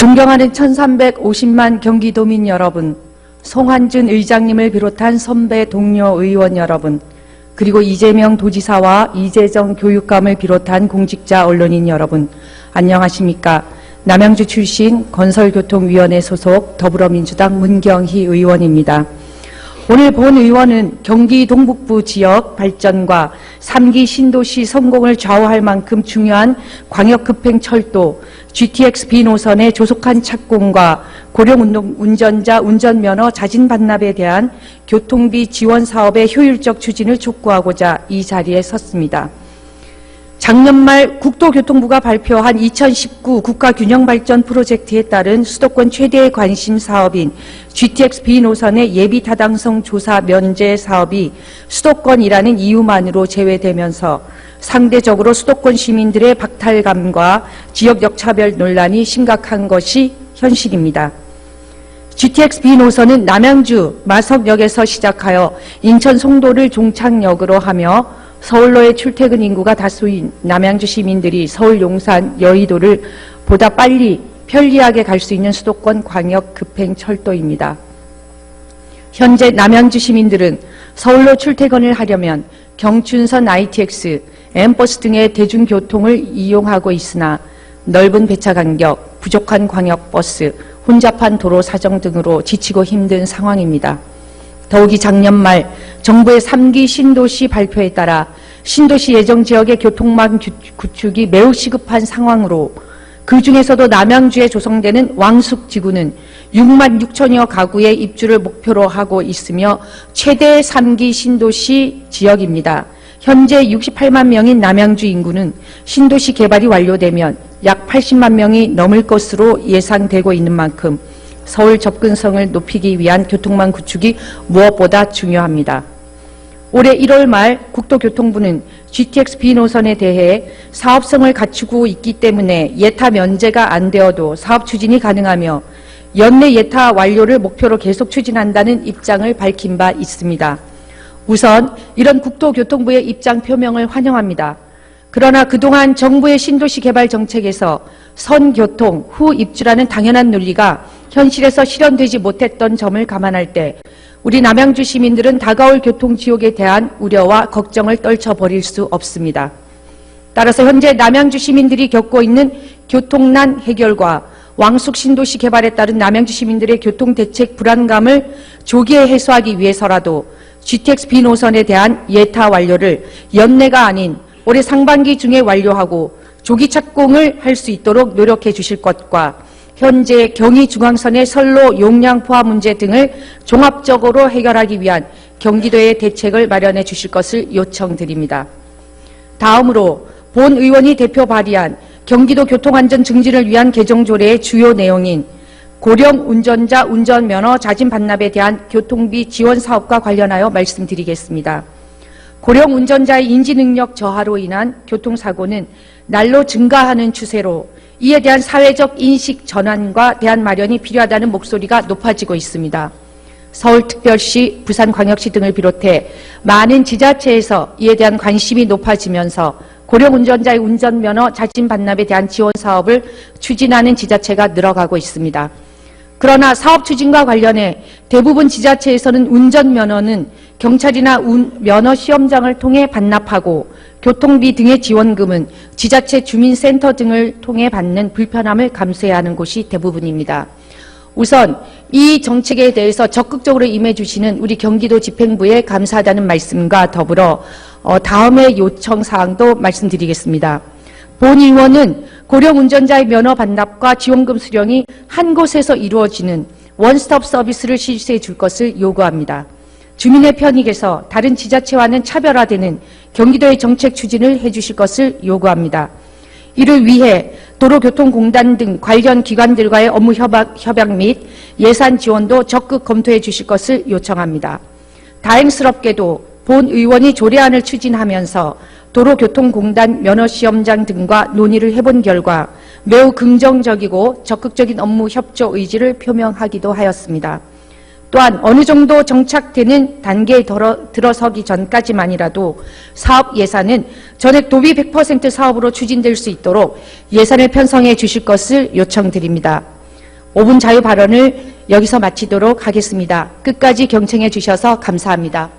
존경하는 1350만 경기도민 여러분, 송환준 의장님을 비롯한 선배 동료 의원 여러분, 그리고 이재명 도지사와 이재정 교육감을 비롯한 공직자 언론인 여러분, 안녕하십니까. 남양주 출신 건설교통위원회 소속 더불어민주당 문경희 의원입니다. 오늘 본 의원은 경기 동북부 지역 발전과 3기 신도시 성공을 좌우할 만큼 중요한 광역급행철도 GTX B 노선의 조속한 착공과 고령 운전자 운전면허 자진 반납에 대한 교통비 지원 사업의 효율적 추진을 촉구하고자 이 자리에 섰습니다. 작년 말 국토교통부가 발표한 2019 국가균형발전 프로젝트에 따른 수도권 최대의 관심 사업인 GTX B 노선의 예비 타당성 조사 면제 사업이 수도권이라는 이유만으로 제외되면서 상대적으로 수도권 시민들의 박탈감과 지역 역차별 논란이 심각한 것이 현실입니다. GTX B 노선은 남양주 마석역에서 시작하여 인천 송도를 종착역으로 하며 서울로의 출퇴근 인구가 다수인 남양주 시민들이 서울 용산 여의도를 보다 빨리 편리하게 갈 수 있는 수도권 광역 급행 철도입니다. 현재 남양주 시민들은 서울로 출퇴근을 하려면 경춘선 ITX, 엠버스 등의 대중교통을 이용하고 있으나 넓은 배차 간격, 부족한 광역버스, 혼잡한 도로 사정 등으로 지치고 힘든 상황입니다. 더욱이 작년 말 정부의 3기 신도시 발표에 따라 신도시 예정 지역의 교통망 규- 구축이 매우 시급한 상황으로 그 중에서도 남양주에 조성되는 왕숙 지구는 6만 6천여 가구의 입주를 목표로 하고 있으며 최대 3기 신도시 지역입니다. 현재 68만 명인 남양주 인구는 신도시 개발이 완료되면 약 80만 명이 넘을 것으로 예상되고 있는 만큼 서울 접근성을 높이기 위한 교통망 구축이 무엇보다 중요합니다. 올해 1월 말 국토교통부는 GTX B 노선에 대해 사업성을 갖추고 있기 때문에 예타 면제가 안 되어도 사업 추진이 가능하며 연내 예타 완료를 목표로 계속 추진한다는 입장을 밝힌 바 있습니다. 우선 이런 국토교통부의 입장 표명을 환영합니다. 그러나 그동안 정부의 신도시 개발 정책에서 선교통 후 입주라는 당연한 논리가 현실에서 실현되지 못했던 점을 감안할 때 우리 남양주 시민들은 다가올 교통 지옥에 대한 우려와 걱정을 떨쳐버릴 수 없습니다. 따라서 현재 남양주 시민들이 겪고 있는 교통난 해결과 왕숙 신도시 개발에 따른 남양주 시민들의 교통 대책 불안감을 조기에 해소하기 위해서라도 GTX B 노선에 대한 예타 완료를 연내가 아닌 올해 상반기 중에 완료하고 조기 착공을 할 수 있도록 노력해 주실 것과 현재 경의중앙선의 선로 용량 포화 문제 등을 종합적으로 해결하기 위한 경기도의 대책을 마련해 주실 것을 요청드립니다. 다음으로 본 의원이 대표 발의한 경기도 교통안전 증진을 위한 개정조례의 주요 내용인 고령 운전자 운전면허 자진 반납에 대한 교통비 지원 사업과 관련하여 말씀드리겠습니다. 고령 운전자의 인지능력 저하로 인한 교통사고는 날로 증가하는 추세로 이에 대한 사회적 인식 전환과 대안 마련이 필요하다는 목소리가 높아지고 있습니다. 서울특별시, 부산광역시 등을 비롯해 많은 지자체에서 이에 대한 관심이 높아지면서 고령 운전자의 운전면허 자진 반납에 대한 지원 사업을 추진하는 지자체가 늘어가고 있습니다. 그러나 사업 추진과 관련해 대부분 지자체에서는 운전 면허는 경찰이나 운- 면허 시험장을 통해 반납하고 교통비 등의 지원금은 지자체 주민센터 등을 통해 받는 불편함을 감수해야 하는 곳이 대부분입니다. 우선 이 정책에 대해서 적극적으로 임해 주시는 우리 경기도 집행부에 감사하다는 말씀과 더불어 어, 다음의 요청 사항도 말씀드리겠습니다. 본 의원은 고령 운전자의 면허 반납과 지원금 수령이 한 곳에서 이루어지는 원스톱 서비스를 실시해 줄 것을 요구합니다. 주민의 편익에서 다른 지자체와는 차별화되는 경기도의 정책 추진을 해주실 것을 요구합니다. 이를 위해 도로교통공단 등 관련 기관들과의 업무 협약, 협약 및 예산 지원도 적극 검토해 주실 것을 요청합니다. 다행스럽게도 본 의원이 조례안을 추진하면서 도로교통공단 면허시험장 등과 논의를 해본 결과 매우 긍정적이고 적극적인 업무 협조 의지를 표명하기도 하였습니다. 또한 어느 정도 정착되는 단계에 들어, 들어서기 전까지만이라도 사업 예산은 전액 도비 100% 사업으로 추진될 수 있도록 예산을 편성해 주실 것을 요청드립니다. 5분 자유 발언을 여기서 마치도록 하겠습니다. 끝까지 경청해 주셔서 감사합니다.